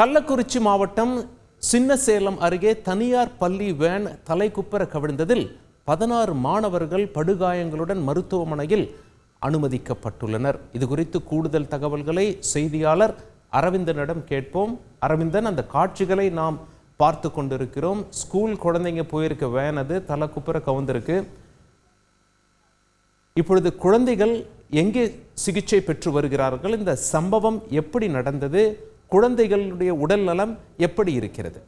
கள்ளக்குறிச்சி மாவட்டம் சின்னசேலம் அருகே தனியார் பள்ளி வேன் தலைக்குப்புற கவிழ்ந்ததில் பதினாறு மாணவர்கள் படுகாயங்களுடன் மருத்துவமனையில் அனுமதிக்கப்பட்டுள்ளனர். இது குறித்து கூடுதல் தகவல்களை செய்தியாளர் அரவிந்தனிடம் கேட்போம். அரவிந்தன் அந்த காட்சிகளை நாம் பார்த்து கொண்டிருக்கிறோம். ஸ்கூல் குழந்தைங்க போயிருக்க வேன் அது தலைக்குப்புற கவுந்திருக்கு இப்பொழுது குழந்தைகள் எங்கே சிகிச்சை பெற்று வருகிறார்கள்? இந்த சம்பவம் எப்படி நடந்தது? குழந்தைகளுடைய உடல் நலம் எப்படி இருக்கிறது?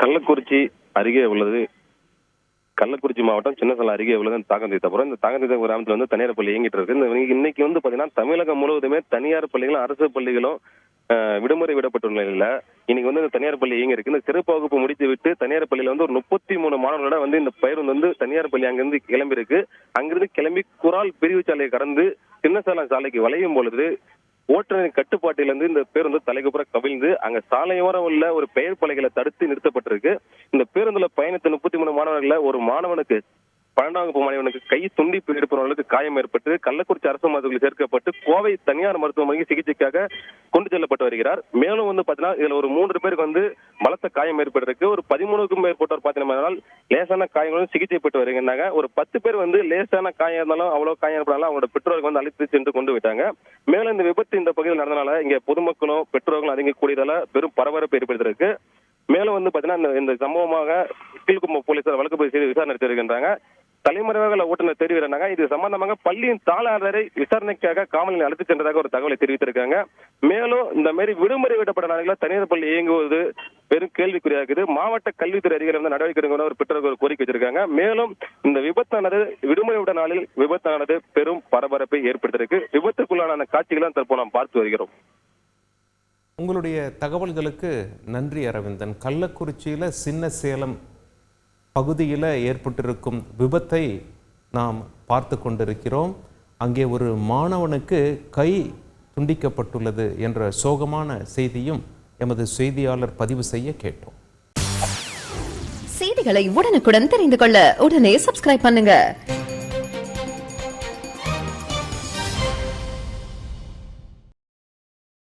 கள்ளக்குறிச்சி அருகே உள்ளது. கள்ளக்குறிச்சி மாவட்டம் சின்னசலம் அருகே உள்ளது. இந்த தாகந்தீத்தபுரம் இந்த தாகந்தீத்தபுரம் கிராமத்தில் வந்து தனியார் பள்ளி இயங்கிட்டு இருக்கு. இந்த இன்னைக்கு வந்து பாத்தீங்கன்னா தமிழகம் முழுவதுமே தனியார் பள்ளிகளும் அரசு பள்ளிகளும் விடுமுறை விடப்பட்டுள்ள நிலையில இன்னைக்கு வந்து இந்த தனியார் பள்ளி இயங்கி இருக்கு இந்த சிறப்பு வகுப்பு முடித்து விட்டு தனியார் பள்ளியில வந்து ஒரு முப்பத்தி மூணு மாணவர்களோட வந்து இந்த பேருந்து வந்து தனியார் பள்ளி அங்கிருந்து கிளம்பி இருக்கு அங்கிருந்து கிளம்பி குரால் பிரிவு சாலையை கடந்து சின்னசேலம் சாலைக்கு வளையும் பொழுது ஓட்டுநரின் கட்டுப்பாட்டிலிருந்து இந்த பேருந்து தலைக்குப்புற கவிழ்ந்து அங்க சாலையோரம் உள்ள ஒரு பெயர் பலகைகளை தடுத்து நிறுத்தப்பட்டிருக்கு. இந்த பேருந்துல பயணித்த முப்பத்தி மூணு மாணவர்கள ஒரு மாணவனுக்கு பன்னெண்டாம் வகுப்பு மாணவனுக்கு கை துண்டிப்பு ஏற்படுவர்களுக்கு காயம் ஏற்பட்டு கள்ளக்குறிச்சி அரசு மருத்துவமனையில் சேர்க்கப்பட்டு கோவை தனியார் மருத்துவமனைக்கு சிகிச்சைக்காக கொண்டு செல்லப்பட்டு வருகிறார். மேலும் வந்து பாத்தீங்கன்னா இதுல ஒரு மூன்று பேருக்கு வந்து பலத்த காயம் ஏற்பட்டிருக்கு ஒரு பதிமூணுக்கும் மேற்பட்டோர் பாத்தீங்கன்னா லேசான காயங்களும் சிகிச்சை பெற்று வருகிறாங்க ஒரு பத்து பேர் வந்து லேசான காயம் இருந்தாலும் அவ்வளவு காயம் ஏற்படாலும். அவங்களோட பெற்றோருக்கு வந்து அழைத்து சென்று கொண்டு விட்டாங்க. மேலும் இந்த விபத்து இந்த பகுதியில் நடந்தனால இங்க பொதுமக்களும் பெற்றோர்களும் அதிகம் கூடியதால பெரும் பரபரப்பு ஏற்படுத்திருக்கு மேலும் வந்து பாத்தீங்கன்னா இந்த- இந்த சம்பவமாக கீழ்கும்பம் போலீசார் வழக்கு பதிவு செய்து விசாரணை நடத்திருக்கின்றாங்க தலைமறைவாக ஓட்டுநர் தெரிவிக்கிறாங்க இது சம்பந்தமாக பள்ளியின் தாளாளரை விசாரணைக்காக காவலில் அழைத்து சென்றதாக ஒரு தகவலை தெரிவித்திருக்காங்க. மேலும் இந்த மாதிரி விடுமுறை விடப்பட்ட நாடுகளில் தனியார் பள்ளி இயங்குவது பெரும் கேள்விக்குறியா இருக்குது. மாவட்ட கல்வித்துறை அதிகாரி வந்து நடவடிக்கை எடுக்கணும் ஒரு பெற்றோர்கள் ஒரு கோரிக்கை வச்சிருக்காங்க. மேலும் இந்த விபத்தானது விடுமுறை விட நாளில் விபத்தானது பெரும் பரபரப்பை ஏற்படுத்தியிருக்கு. விபத்துக்குள்ளான காட்சிகளை தற்போது நாம் பார்த்து வருகிறோம். உங்களுடைய தகவல்களுக்கு நன்றி அரவிந்தன். கள்ளக்குறிச்சியில் சின்ன சேலம் பகுதியில் ஏற்பட்டிருக்கும் விபத்தை நாம் பார்த்து கொண்டிருக்கிறோம். அங்கே ஒரு மாணவனுக்கு கை துண்டிக்கப்பட்டுள்ளது என்ற சோகமான செய்தியும் எமது செய்தியாளர் பதிவு செய்ய கேட்டோம். செய்திகளை உடனுக்குடன் தெரிந்து கொள்ள உடனே சப்ஸ்கிரைப் பண்ணுங்க.